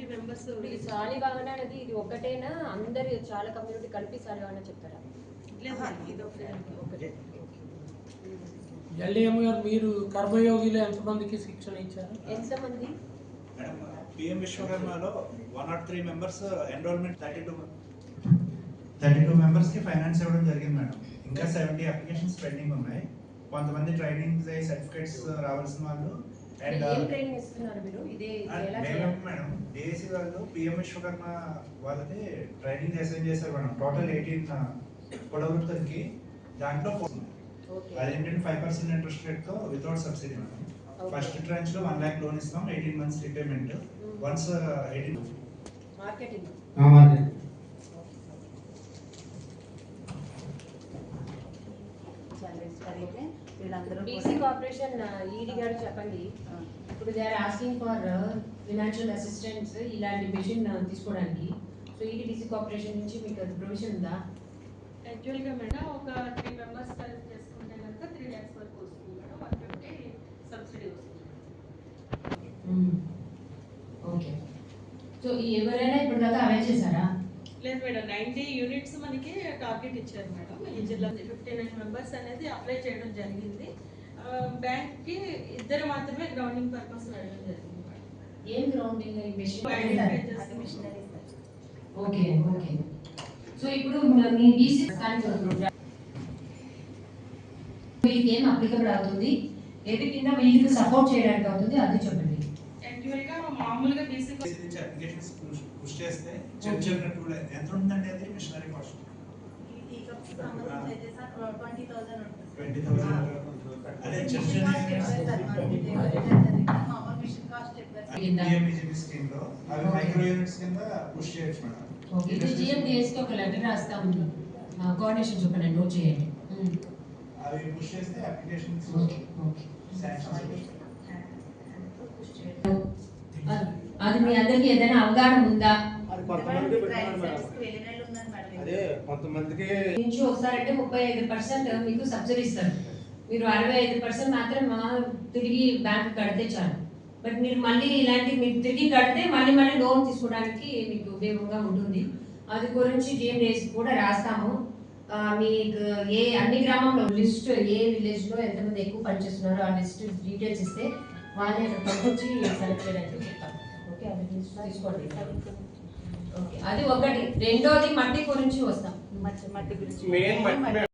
Seventy members ఈ సాలివాహన అనేది ఇది ఒకటేనా? అందరి చాలా కమ్యూనిటీ కలిపి సాలివాహన చెప్తారా? ఇది ఒకటే. ఎల్డిఎం గారు మీరు కర్మయోగిలో ఎంతమందికి శిక్షణ ఇచ్చారు? ఎంతమంది? Madam PM విశ్వకర్మలో one not three members enrolment thirty two thirty two మెంబర్స్కి ఫైనాన్స్ ఇవ్వడం జరిగింది మేడం. ఇంకా సెవెంటీ అప్లికేషన్స్ పెండింగ్ ఉన్నాయి. కొంతమంది ట్రైనింగ్ సర్టిఫికేట్స్ రావాల్సిన వాళ్ళు. అండ్ చేయాలి మేడం డిఎస్సి వాళ్ళు పిఎం విశ్వకర్మ వాళ్ళది ట్రైనింగ్ అసైన్ చేశారు మేడం. టోటల్ ఎయిటీన్ దాంట్లో అదేంటంటే ఫైవ్ పర్సెంట్ ఇంట్రెస్ట్ రేట్తో వితౌట్ సబ్సిడీ మేడం. ఫస్ట్ ట్రాన్స్లో వన్ ల్యాక్ లోన్ ఇస్తాం eighteen months repayment once eighteen marketing అయితే వీళ్ళందరూ బీసీ కార్పొరేషన్ ఈడీ గారు చెప్పండి. ఇప్పుడు they are asking for financial assistance ఇలాంటి మెషిన్ తీసుకోవడానికి. సో ఈడీ బీసీ కార్పొరేషన్ నుంచి మీకు అది ప్రొవిజన్ ఉందా? యాక్చువల్గా మేడం ఒక త్రీ మెంబర్స్ కలిసి చేసుకుంటే కనుక త్రీ ల్యాక్స్ వరకు వస్తుంది మేడం. వన్ ఫిఫ్టీ సబ్సిడీ వస్తుంది. ఓకే సో ఎవరైనా ఇప్పుడు దాకా అరేంజ్ చేశారా? లేదు మేడం నైంటీ యూనిట్స్ మనకి టార్గెట్ ఇచ్చారు మేడం. ఈ జిల్లా ఫిఫ్టీ నైన్ మెంబర్స్ అనేది అప్లై చేయడం జరిగింది. బ్యాంక్కి ఇద్దరు మాత్రమే గ్రౌండింగ్ పర్పస్ వెళ్ళడం జరిగింది ఏం గ్రౌండింగ్ ఓకే ఓకే సో ఇప్పుడు మ- బీసీ వీళ్ళకి ఏం అప్లికబుల్ అవుతుంది? ఏది కింద వీళ్ళకి సపోర్ట్ చేయడానికి అవుతుంది అది చెప్పండి. యాక్చువల్గా మామూలుగా బీసీ అప్లికేషన్స్ పుష్ చేస్తే చిన్న చిన్న టూల్ ఎంత ఉంటుందండి అది? Machinery cost. అయితే ట్వంటీ థౌసండ్ అదే చిన్న చిన్న స్కీమ్లో. అవి మైక్రో యూనిట్స్ కింద పుష్ చేయొచ్చు మేడం. ఓకే. ఇది జిఎండిఎస్కి ఒక లెటర్ రాస్తాం కోఆర్డినేషన్ చెప్పండి నోట్ చేయండి. అవి పుష్ చేస్తే అప్లికేషన్స్ ఓకే అది మీ అందరికి ఏదైనా అవగాహన ఉందా? వాళ్ళు నుంచి వస్తారంటే ముప్పై ఐదు పర్సెంట్ మీకు సబ్సిడీ ఇస్తారు. మీరు అరవై ఐదు పర్సెంట్ మాత్రం మా తిరిగి బ్యాంక్ కడితే చాలు. బట్ మీరు మళ్ళీ ఇలాంటి మీరు తిరిగి కడితే మళ్ళీ మళ్ళీ లోన్ తీసుకోవడానికి మీకు ఉపయోగంగా ఉంటుంది. అది గురించి జిఎండిఎస్ కూడా రాస్తాము. మీకు ఏ అన్ని గ్రామంలో లిస్ట్ ఏ విలేజ్లో ఎంతమంది ఎక్కువ పనిచేస్తున్నారో ఆ లిస్ట్ డీటెయిల్స్ ఇస్తే అక్కడ పంపించి సెలెక్ట్ చేయడానికి చెప్తాం ఓకే అది లిస్ట్ తీసుకోండి. ఓకే అది ఒకటి. రెండోది మట్టి గురించి వస్తాం. మట్టి మట్టి గురించి. మెయిన్ మట్టి.